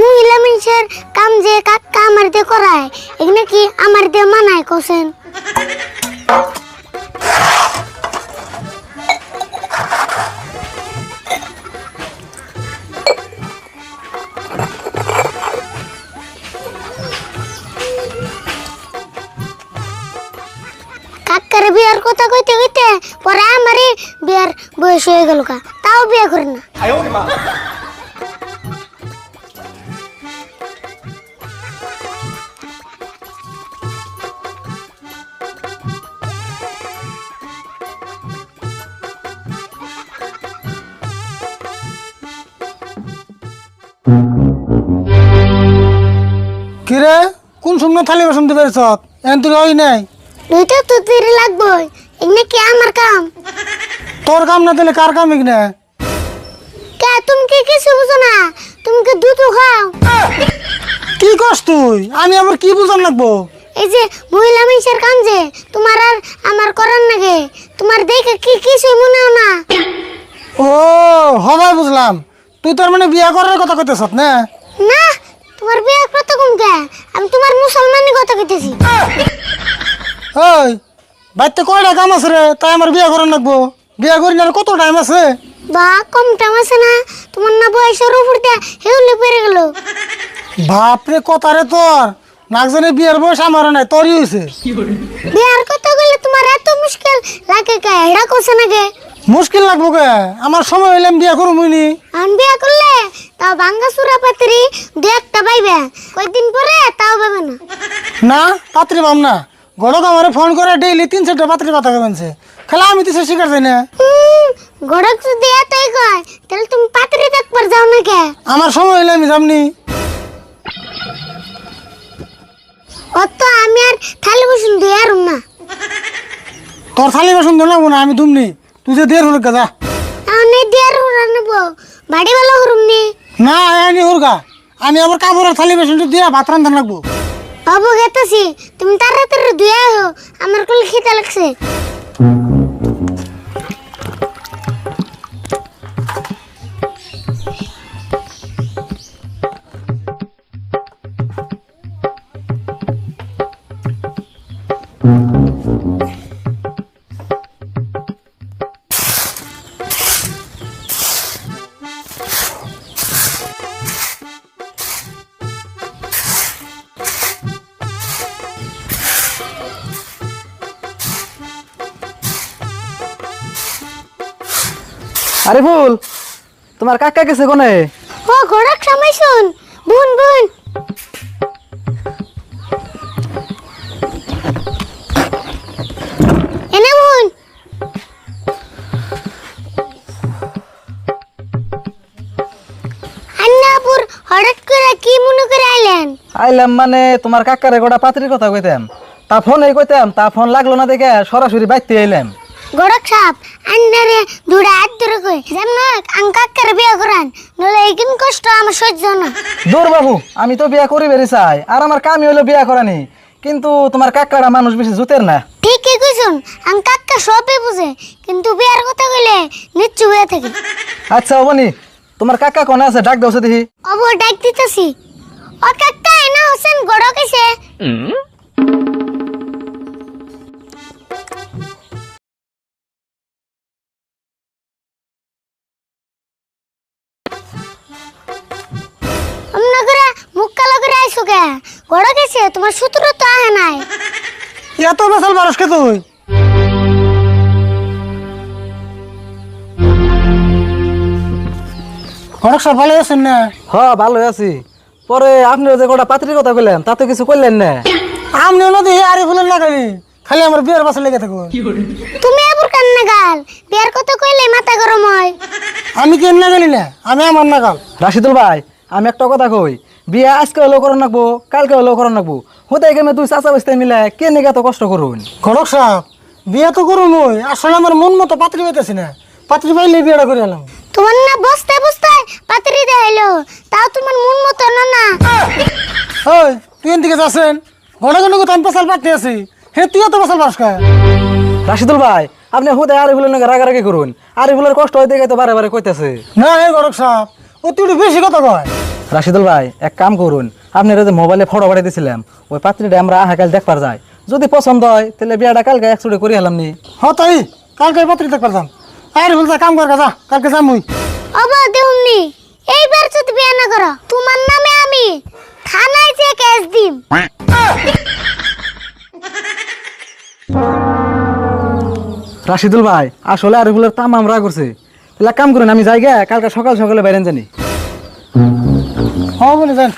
মহিলা মানুষের কাম যে কাকা আমার দিয়ে করায়, এগুলো কি আমার দিয়ে মানায় কোসেন? কাকার বিয়ার কথা কইতে কইতে পরে আমারই বিয়ার বয়স হয়ে গেল কা তাও বিয়ে করে না। কোন সময় থালি বাসন দিবে সব এন তুই ওই নাই। দুইটা তো তিরি লাগবো এগুলো কি আমার কাম? তোর কাম না দিলে কার কাম কে তুমি কি কিছু বুঝো না? তুমি কি দুধ খাও? কি তুই? আমি আবার কি বুঝান লাগবো? এই যে মহিলা মানুষের কাম যে তোমার আর আমার করার নাগে। তোমার দেখে কি কিছু মনে হয় না। ও হবাই বুঝলাম। তুই তোর মানে বিয়া করার কথা কইতেছ না? না তোমার বিয়ে কত কম কে আমি তোমার মুসলমানের কথা কইতেছি। ওই বাড়িতে কয়টা কাম আছে রে? তাই আমার বিয়া করার লাগবো। বিয়া করি না কত টাইম আছে? বা কম টাইম আছে না? তোমার না বয়সের উপর দিয়ে হেউলে পেরে গেল। বাপরে কথা রে তোর। নাক জানে বিয়ার বয়স আমার নাই তোরই হয়েছে বিয়ার কথা কইলে তোমার এত মুশকিল লাগে কে? এটা কোসে নাগে মুশকিল লাগবো কে? আমার সময় হইলে আমি বিয়া করব মুইনি আমি বিয়া করলে তাও ভাঙ্গা সুরা পাত্রি দু একটা পাইবে। কয়েকদিন পরে তাও পাবে না। না পাত্রী পাম না। গড়ক আমার ফোন করে ডেইলি তিন চারটা পাত্রী কথা কেমনছে খেলা আমি তো সে শিকার যাই না। গড়ক যদি এতই কয় তাহলে তুমি পাত্রি দেখবার যাও না কে? আমার সময় হইলে আমি যামনি। অত আমি আর থালি বসুন দিয়ে আর না। তোর থালি বসুন না আমি দুমনি তুই যে দের হুরগা যা। আমি আবার কাপড়ের থালি বাসন দিয়া ভাত রান্ধা লাগবো। বাবু গেতেছি তুমি তাড়াতাড়ি ধুয়ে আহো, আমার কোল খিদে লাগছে। আরে ফুল তোমার কাকা গেছে কোনে? ও গড়ক সময় শুন বুন বুন। এনে বুন। আন্নাপুর হঠাৎ করে কি মনে করে আইলেন? আইলাম মানে তোমার কাকারে গোটা পাত্রির কথা কইতাম। তা ফোন ফোনে কইতাম তা ফোন লাগল না দেখে সরাসরি বাইতে এলাম গড়ক সাপ আন্নারে দুড়া হাত ধরে কই যেমন আং কাকার বিয়ে করান? নলে এইকিন কষ্ট আমার সহ্য না। দূর বাবু আমি তো বিয়া করি বেরি চাই আর আমার কামই হলো বিয়া করানি। কিন্তু তোমার কাকারা মানুষ বেশি জুতের না। ঠিকই কইছুন আং কাকা সবই বুঝে কিন্তু বিয়ার কথা কইলে নিচ্ছু হয়ে থাকে। আচ্ছা অবনি তোমার কাকা কোন আছে? ডাক দাও দেখি। অব ডাক দিতেছি। ও কাকা এনা হোসেন গড় কেছে কে গড় গেছে তোমার সূত্র তো আহে নাই। এত বেসাল বারস তুই? অনেক সব ভালো আছেন না? হ ভালো আছি। পরে আপনি যে গোটা পাত্রির কথা কইলেন তাতে কিছু কইলেন না? আমনি নদী আরে ফুলেন না খালি। খালি আমার বিয়ের পাশে লেগে থাকো। তুমি এবার কান্না গাল? বিয়ার কথা কইলে মাথা গরম হয়। আমি কেন না গেলি না? আমি আমার না কাল রাশিদুল ভাই আমি একটা কথা কই। বিয়ে আজকে হলেও করন রাখব কালকে হলেও করন রাখব হতে গেমে তুই চাচা বসতে মিলে কে নিকে এত কষ্ট করুন ঘটক সাহেব বিয়ে তো করুন ওই আসলে আমার মন মতো পাত্রী পাইতেছি না। পাত্রী পাইলে বিয়েটা করে এলাম। তোমার না বসতে বসতে পাত্রি দেখাইলো তাও তোমার মন মতো না না। ওই তুই এদিকে যাচ্ছেন? ঘন ঘন কথা আমি পেশাল পাঠতে আছি? হে তুইও তো পেশাল পাস খায় রাশিদুল ভাই আপনি হুদে আরিফুলের নাকি রাগারাগি করুন? আরিফুলের কষ্ট হয় দেখে তো বারে বারে কইতেছে। না হে ঘটক সাহেব ও তুই বেশি কথা কয়। রাশিদুল ভাই এক কাম করুন আপনারা যে মোবাইলে ফটো পাঠিয়ে দিয়েছিলাম ওই পাত্রীটা আমরা আহা কাল দেখবার যাই। যদি পছন্দ হয় তাহলে বিয়াটা কালকে একসুটে করে হলাম নি। হ তাই? কালকে পত্রিক দেখবার যাম। আরে বলতে কাম কর যা কালকে যাম মুই। অবা দেহুমনি এইবার যদি বিয়ে না করো তোমার নামে আমি থানায় যে কেস দিম। রাশিদুল ভাই আসলে আরিফুলের তাম আমরা করছে তাহলে কাম করুন আমি যাই গে কালকে সকাল সকালে বাইরেন জানি 好好的人